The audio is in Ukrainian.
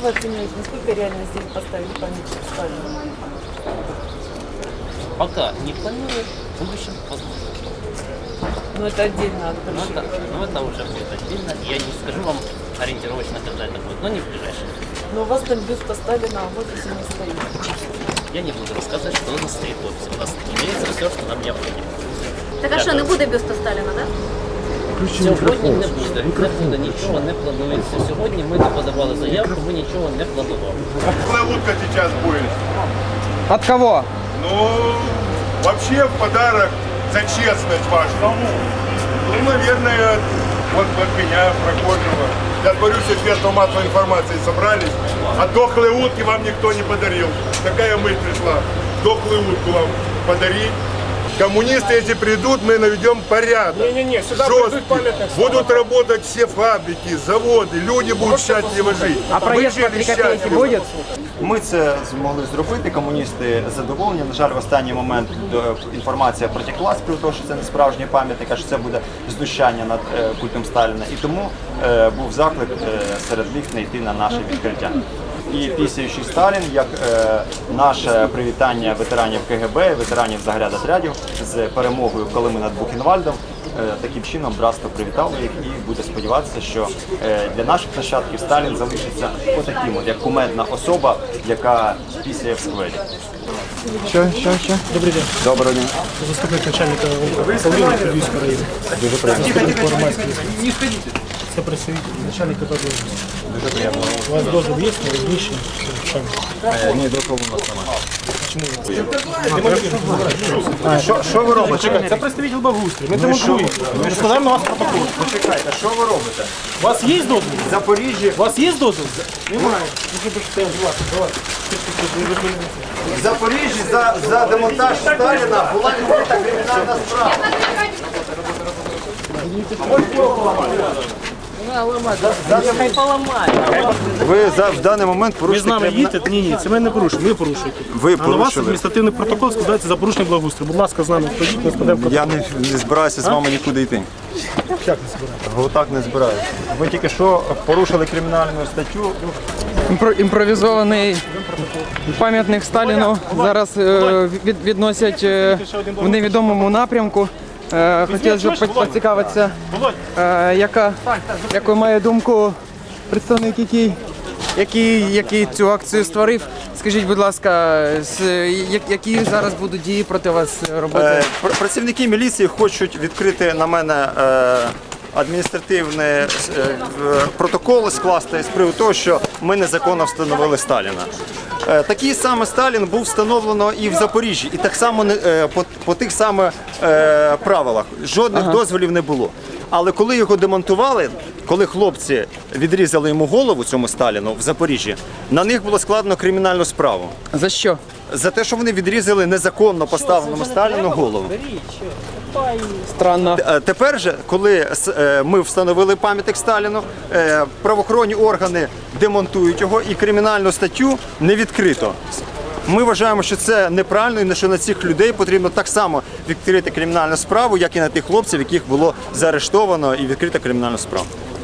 вы оцениваете, насколько реально здесь поставить памятник Сталину? Пока не планирую, в будущем возможно. Ну, это отдельно от Но это, но это уже будет отдельно. Я не скажу вам ориентировочно, когда это будет, но не в ближайшее время. Но у вас там бюста Сталина в офисе не стоит. Я не буду рассказывать, что у нас стоит в офисе. У нас имеется все, что нам необходимо. Так а що, не буде бюста Сталіна, так? Сьогодні не буде, не буде, нічого не планується. Сьогодні ми не подавали заявку, ми нічого не планували. Какая утка сейчас будет? От кого? Ну, вообще в подарок за честность вашу. Ну, наверное, вот от меня. Я говорю, все средства массовой информации собрались, а дохлые утки вам никто не подарил. Такая мысль пришла. Дохлую утку вам подарить. Коммунисты, если придут, мы наведем порядок. Не-не-не, сюда Жесткий. придут памятник Будут работать все фабрики, заводы, люди будут счастливо жить. А Вы проезд по жили 3 копейки счастливо. будет? Ми це змогли зробити. Комуністи задоволені. На жаль, в останній момент до- інформація протекла з приводу того, що це не справжній пам'ятник, а що це буде знущання над е, культом Сталіна. І тому е, був заклик е, серед них не йти на наше відкриття. І пісяючий Сталін, як е, наше привітання ветеранів КГБ, ветеранів загрядотрядів з перемогою, коли ми над Бухенвальдом. Е, Таким чином братство привітало їх і буде сподіватися, що е, для наших нащадків Сталін залишиться отаким, от як кумедна особа, яка пісяє в сквері. Що, що, що? Добрий день. Доброго дня. Заступник начальника управління Львівського району. Дуже приємно. Це представитель начальника. Дуже приємно. У вас дозвіл є на розміщення? Ні, дозволу у нас немає. Що, ви робите? Чекайте, це представитель Багустрі. Ми демонтуємо. Ми складаємо на вас протокол. Почекайте, що ви робите? У вас є дозвіл? В Запоріжжі, У вас є дозвіл? Немає. Ну, в Запоріжжі за, за демонтаж Сталіна була відкрита кримінальна справа. Хай поламає. Ви за, в даний момент Ви з порушили нами їдете? Ні, ні, це ми не порушуємо, ви порушуєте. Ви А на вас порушили. адміністративний протокол складається за порушення благоустрою. Будь ласка, з нами ходіть, ми складемо протокол. Я не, не збираюся з вами нікуди йти. Як не збираєте? Отак не збираюся. Ви тільки що порушили кримінальну статтю. Імпро- імпровізований пам'ятник Сталіну зараз е, від, відносять е, в невідомому напрямку. Е, хотілося б поцікавитися, е, яка, яку має думку представник, який, який, який цю акцію створив. Скажіть, будь ласка, які зараз будуть дії проти вас робити? Е, пр- Працівники міліції хочуть відкрити на мене е, адміністративний е, протокол скласти з приводу того, що ми незаконно встановили Сталіна. Такий саме Сталін був встановлено і в Запоріжжі, і так само не- по, по тих самих е, правилах. Жодних дозволів не було. Але коли його демонтували, коли хлопці відрізали йому голову цьому Сталіну в Запоріжжі, на них було складено кримінальну справу За що? за те, що вони відрізали незаконно поставленому Сталіну голову. Странно. Е, Тепер же, коли е, ми встановили пам'ятник Сталіну, правоохоронні органи демонтують його і кримінальну статтю не відкрито. Ми вважаємо, що це неправильно і що на цих людей потрібно так само відкрити кримінальну справу, як і на тих хлопців, яких було заарештовано і відкрита кримінальну справу.